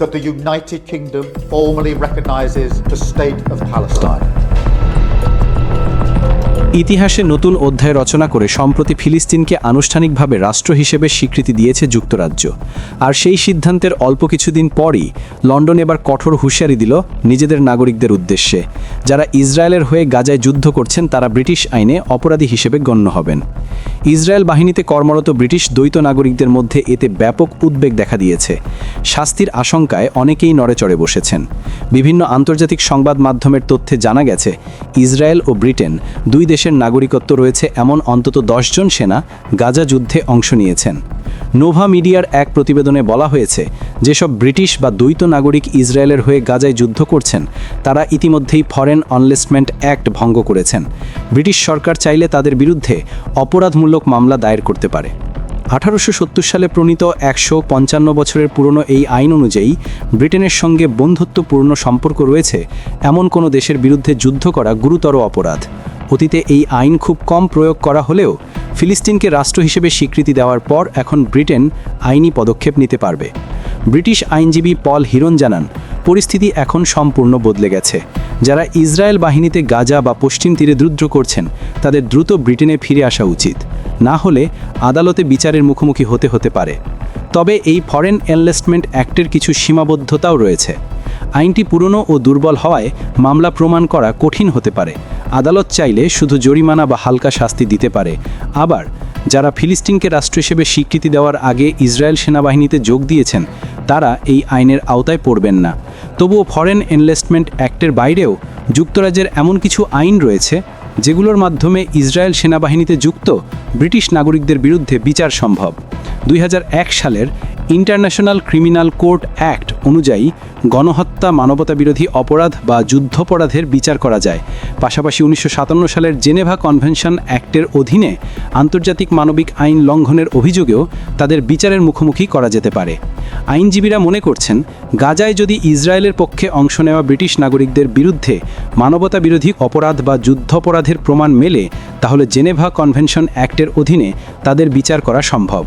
that the United Kingdom formally recognises the State of Palestine. ইতিহাসে নতুন অধ্যায় রচনা করে সম্প্রতি ফিলিস্তিনকে আনুষ্ঠানিকভাবে রাষ্ট্র হিসেবে স্বীকৃতি দিয়েছে যুক্তরাজ্য। আর সেই সিদ্ধান্তের অল্প কিছুদিন পরই লন্ডন এবার কঠোর হুঁশিয়ারি দিল নিজেদের নাগরিকদের উদ্দেশ্যে। যারা ইসরায়েলের হয়ে গাজায় যুদ্ধ করছেন, তারা ব্রিটিশ আইনে অপরাধী হিসেবে গণ্য হবেন। ইসরায়েল বাহিনীতে কর্মরত ব্রিটিশ দ্বৈত নাগরিকদের মধ্যে এতে ব্যাপক উদ্বেগ দেখা দিয়েছে। শাস্তির আশঙ্কায় অনেকেই নড়েচড়ে বসেছেন। বিভিন্ন আন্তর্জাতিক সংবাদ মাধ্যমের তথ্যে জানা গেছে, ইসরায়েল ও ব্রিটেন দুই দেশের নাগরিকত্ব রয়েছে এমন অন্তত দশজন সেনা গাজা যুদ্ধে অংশ নিয়েছেন। নোভা মিডিয়ার এক প্রতিবেদনে বলা হয়েছে যেসব ব্রিটিশ বা দ্বৈত নাগরিক ইসরায়েলের হয়ে গাজায় যুদ্ধ করছেন, তারা ইতিমধ্যেই ফরেন অনলেসমেন্ট অ্যাক্ট ভঙ্গ করেছেন। ব্রিটিশ সরকার চাইলে তাদের বিরুদ্ধে অপরাধমূলক মামলা দায়ের করতে পারে। আঠারোশো সত্তর সালে প্রণীত একশো পঞ্চান্ন বছরের পুরনো এই আইন অনুযায়ী ব্রিটেনের সঙ্গে বন্ধুত্বপূর্ণ সম্পর্ক রয়েছে, এমন কোনো দেশের বিরুদ্ধে যুদ্ধ করা গুরুতর অপরাধ। অতীতে এই আইন খুব কম প্রয়োগ করা হলেও, ফিলিস্তিনকে রাষ্ট্র হিসেবে স্বীকৃতি দেওয়ার পর এখন ব্রিটেন আইনি পদক্ষেপ নিতে পারবে। ব্রিটিশ আইনজীবী পল হিরন জানান, পরিস্থিতি এখন সম্পূর্ণ বদলে গেছে। যারা ইসরায়েল বাহিনীতে গাজা বা পশ্চিম তীরে দ্রুদ্র করছেন, তাদের দ্রুত ব্রিটেনে ফিরে আসা উচিত। না হলে আদালতে বিচারের মুখোমুখি হতে হতে পারে। তবে এই ফরেন এনলেস্টমেন্ট অ্যাক্টের কিছু সীমাবদ্ধতাও রয়েছে। আইনটি পুরনো ও দুর্বল হওয়ায় মামলা প্রমাণ করা কঠিন হতে পারে। আদালত চাইলে শুধু জরিমানা বা হালকা শাস্তি দিতে পারে। আবার যারা ফিলিস্তিনকে রাষ্ট্র হিসেবে স্বীকৃতি দেওয়ার আগে ইসরায়েল সেনাবাহিনীতে যোগ দিয়েছেন, তারা এই আইনের আওতায় পড়বেন না। তবুও ফরেন এনলেস্টমেন্ট অ্যাক্টের বাইরেও যুক্তরাজ্যের এমন কিছু আইন রয়েছে, যেগুলোর মাধ্যমে ইসরায়েল সেনাবাহিনীতে যুক্ত ব্রিটিশ নাগরিকদের বিরুদ্ধে বিচার সম্ভব। দুই হাজার এক সালের ইন্টারন্যাশনাল ক্রিমিনাল কোর্ট অ্যাক্ট অনুযায়ী গণহত্যা, মানবতাবিরোধী অপরাধ বা যুদ্ধপরাধের বিচার করা যায়। পাশাপাশি উনিশশো সাতান্ন সালের জেনেভা কনভেনশন অ্যাক্টের অধীনে আন্তর্জাতিক মানবিক আইন লঙ্ঘনের অভিযোগেও তাদের বিচারের মুখোমুখি করা যেতে পারে। আইনজীবীরা মনে করছেন, গাজায় যদি ইসরায়েলের পক্ষে অংশ নেওয়া ব্রিটিশ নাগরিকদের বিরুদ্ধে মানবতা বিরোধী অপরাধ বা যুদ্ধপরাধের প্রমাণ মেলে, তাহলে জেনেভা কনভেনশন অ্যাক্টের অধীনে তাদের বিচার করা সম্ভব।